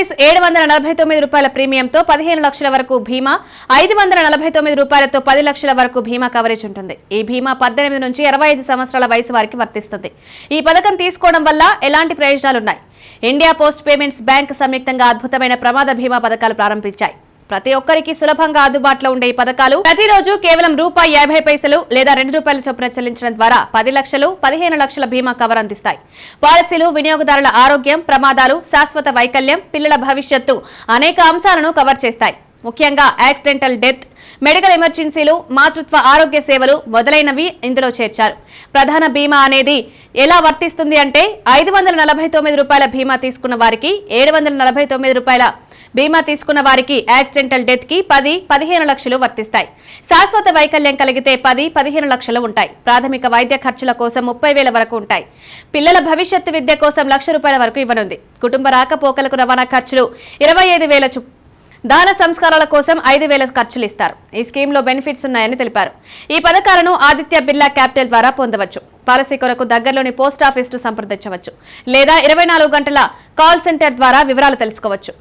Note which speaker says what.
Speaker 1: Post office ఏడు వందల నలభై తొమ్మిది రూపాయల ప్రీమియంతో పదిహేను లక్షల వరకు బీమా ఐదు వందల నలభై తొమ్మిది రూపాయలతో పది లక్షల వరకు బీమా కవరేజ్ ఉంటుంది. ఈ బీమా పద్దెనిమిది నుంచి ఇరవై ఐదు సంవత్సరాల వయసు వారికి వర్తిస్తుంది. ఈ పథకం తీసుకోవడం వల్ల ఎలాంటి ప్రయోజనాలున్నాయి? ఇండియా పోస్ట్ పేమెంట్స్ బ్యాంక్ సంయుక్తంగా అద్భుతమైన ప్రమాద బీమా పథకాలు ప్రారంభించాయి. ప్రతి ఒక్కరికి సులభంగా అందుబాటులో ఉండే ఈ పథకాలు ప్రతిరోజు కేవలం రూపాయి యాభై పైసలు లేదా రెండు రూపాయల చొప్పున చెల్లించడం ద్వారా పది లక్షలు పదిహేను లక్షల బీమా కవర్ అందిస్తాయి. పాలసీలు వినియోగదారుల ఆరోగ్యం ప్రమాదాలు శాశ్వత వైకల్యం పిల్లల భవిష్యత్తు అనేక అంశాలను కవర్ చేస్తాయి. ముఖ్యంగా యాక్సిడెంటల్ డెత్ మెడికల్ ఎమర్జెన్సీలు మాతృత్వ ఆరోగ్య సేవలు మొదలైనవి ఇందులో చేర్చారు. ప్రధాన బీమా అనేది ఎలా వర్తిస్తుంది అంటే ఐదు వందల నలభై తొమ్మిది రూపాయల బీమా తీసుకున్న వారికి ఏడు వందల నలభై తొమ్మిది రూపాయల బీమా తీసుకున్న వారికి యాక్సిడెంటల్ డెత్కి పది పదిహేను లక్షలు వర్తిస్తాయి. శాశ్వత వైకల్యం కలిగితే పది పదిహేను లక్షలు ఉంటాయి. ప్రాథమిక వైద్య ఖర్చుల కోసం ముప్పై వేల వరకు ఉంటాయి. పిల్లల భవిష్యత్తు విద్య కోసం లక్ష రూపాయల వరకు ఇవ్వనుంది. కుటుంబ రాకపోకలకు రవాణా ఖర్చులు ఇరవై ఐదు వేల దాన సంస్కారాల కోసం ఐదు వేల ఖర్చులు ఇస్తారు. ఈ స్కీమ్లో బెనిఫిట్స్ ఉన్నాయని తెలిపారు. ఈ పథకాలను ఆదిత్య బిర్లా క్యాపిటల్ ద్వారా పొందవచ్చు. పాలసీ కొరకు దగ్గరలోని పోస్ట్ ఆఫీస్ను సంప్రదించవచ్చు. లేదా ఇరవై నాలుగు గంటల కాల్ సెంటర్ ద్వారా వివరాలు తెలుసుకోవచ్చు.